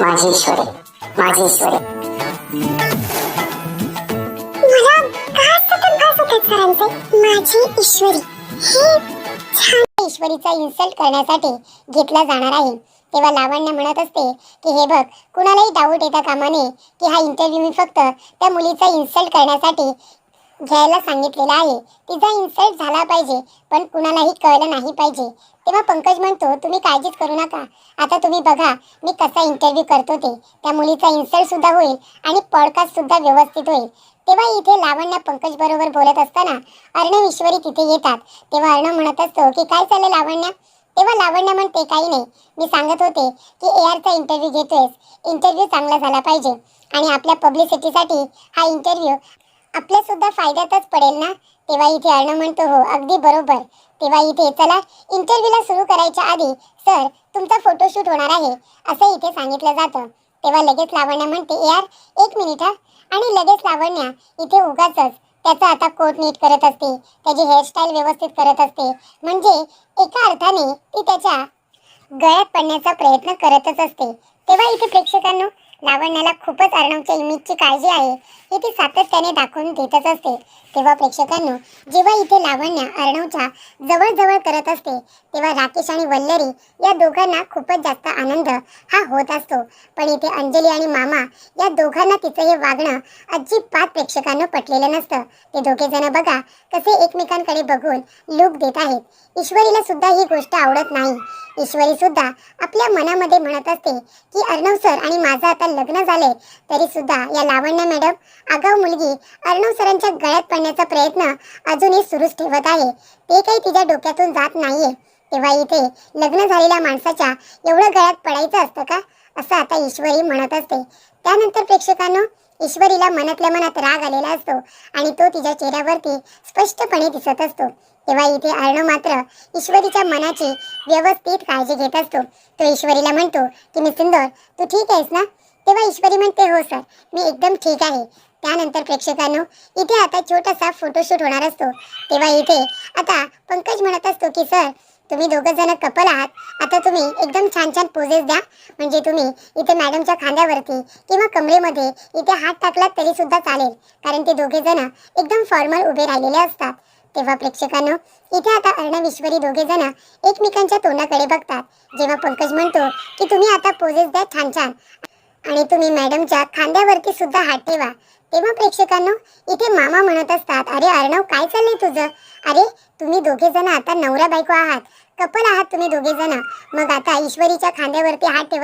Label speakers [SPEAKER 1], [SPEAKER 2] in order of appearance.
[SPEAKER 1] माझी ईश्वरी माझी ईश्वरी
[SPEAKER 2] मला का सतत भास होतात सरांचे. माझी ईश्वरी. हे छान ईश्वरीचा इन्सल्ट करण्यासाठी घेतला जाणार आहे. तेव्हा लावण्य म्हणत असते की हे बघ कुणालाही डाऊट येता कामा नये की हा इंटरव्ह्यू मी फक्त त्या मुलीचा इन्सल्ट करण्यासाठी घ्यायला सांगितलेला आहे. तिचा इन्सल्ट झाला पाहिजे पण कुणालाही कळलं नाही पाहिजे. तेव्हा पंकज म्हणतो तुम्ही काळजीच करू नका. आता तुम्ही बघा मी कसा इंटरव्ह्यू करतो ते. त्या मुलीचा इन्सल्ट सुद्धा होईल आणि पॉडकास्ट सुद्धा व्यवस्थित होईल. तेव्हा इथे लावण्या पंकज बरोबर बोलत असताना अर्णव ईश्वरी तिथे येतात. तेव्हा अर्णव म्हणत असतो की काय चाललं लावण्या? तेव्हा लावण्या म्हणते काही नाही. मी सांगत होते की ए आरचा इंटरव्ह्यू घेतोयस. इंटरव्ह्यू चांगला झाला पाहिजे आणि आपल्या पब्लिसिटीसाठी हा इंटरव्ह्यू आपल्या सुद्धा फायद्यातच पडेल ना? तेव्हा इथे अर्णव म्हणतो हो अगदी बरोबर. तेव्हा इथे चला इंटरव्ह्यूला सुरू करायच्या आधी सर तुमचा फोटोशूट होणार आहे असं इथे सांगितलं जातं. तेव्हा लगेच लावण्या म्हणते यार एक मिनिट हा. आणि लगेच लावण्या इथे उगाच त्याचा आता कोट नीट करत असते त्याची हेअरस्टाईल व्यवस्थित करत असते. म्हणजे एका अर्थाने ती त्याच्या गळ्यात पडण्याचा प्रयत्न करतच असते. तेव्हा इथे प्रेक्षकांना लावण्याला खूपच अर्णवच्या इमेजची काळजी आहे. हे ती सातत्याने दाखवून देतच असते. तेव्हा प्रेक्षकांनो जेव्हा इथे लावण्या अर्णवच्या जवळजवळ करत असते तेव्हा राकेश आणि वल्लरी या दोघांना खूपच जास्त आनंद हा होत असतो. पण इथे अंजली आणि मामा या दोघांना तिचं हे वागणं अजिबात प्रेक्षकांना पटलेलं नसतं. ते दोघेजण बघा कसे एकमेकांकडे बघून लूप देत आहेत. ईश्वरीला सुद्धा ही गोष्ट आवडत नाही. ईश्वरी सुद्धा आपल्या मनामध्ये म्हणत असते की अर्णव सर आणि माझं आता लग्न झालंय. तरी सुद्धा या लावण्य मॅडम आगाऊ मुलगी अर्णव सरांच्या गळ्यात पडण्याचा प्रयत्न अजूनही सुरूच ठेवत आहे. ते काही तिच्या डोक्यातून जात नाहीये. तेव्हा इथे लग्न झालेल्या माणसाच्या एवढं गळ्यात पडायचं असतं का? असं आता ईश्वरी म्हणत असते. त्यानंतर प्रेक्षकांनो ईश्वरीला मनातल्या मनात राग आलेला असतो आणि तो तिच्या चेहऱ्यावरती स्पष्टपणे दिसत असतो. तेव्हा इथे अर्णव मात्र ईश्वरीच्या मनाची व्यवस्थित काळजी घेत असतो. तो ईश्वरीला म्हणतो की मी सुंदर तू ठीक आहेस ना? तेव्हा ईश्वरी म्हणते हो सर मी एकदम ठीक आहे. त्यानंतर प्रेक्षकांनो इथे आता छोटासा फोटोशूट होणार असतो. तेव्हा इथे आता पंकज म्हणत असतो की सर तुम्ही दोघं जण कपल आहात. आता तुम्ही एकदम छान छान पोजेस द्या. म्हणजे तुम्ही इथे मॅडमच्या खांद्यावरती किंवा कमरेमध्ये इथे हात टाकलात तरी सुद्धा चालेल. कारण ते दोघे जण एकदम फॉर्मल उभे राहिलेले असतात. तेव्हा प्रेक्षकांनो इथे आता अर्णविश्वरी दोघे जण एकमेकांच्या तोंडाकडे बघतात. जेव्हा पंकज म्हणतो की तुम्ही आता पोजेस द्या छान छान. आणि तुम्ही मॅडमच्या खांद्यावरती सुद्धा हात ठेवा. तेव्हा प्रेक्षकांनो इथे मामा म्हणत असतात अरे अर्णव काय चाललंय तुझं? अरे तुम्ही दोघे जण आता नवरा बायको आहात. कपल आहात तुम्ही दोघे जण मग आता ईश्वरीच्या खांद्यावरती हात ठेवत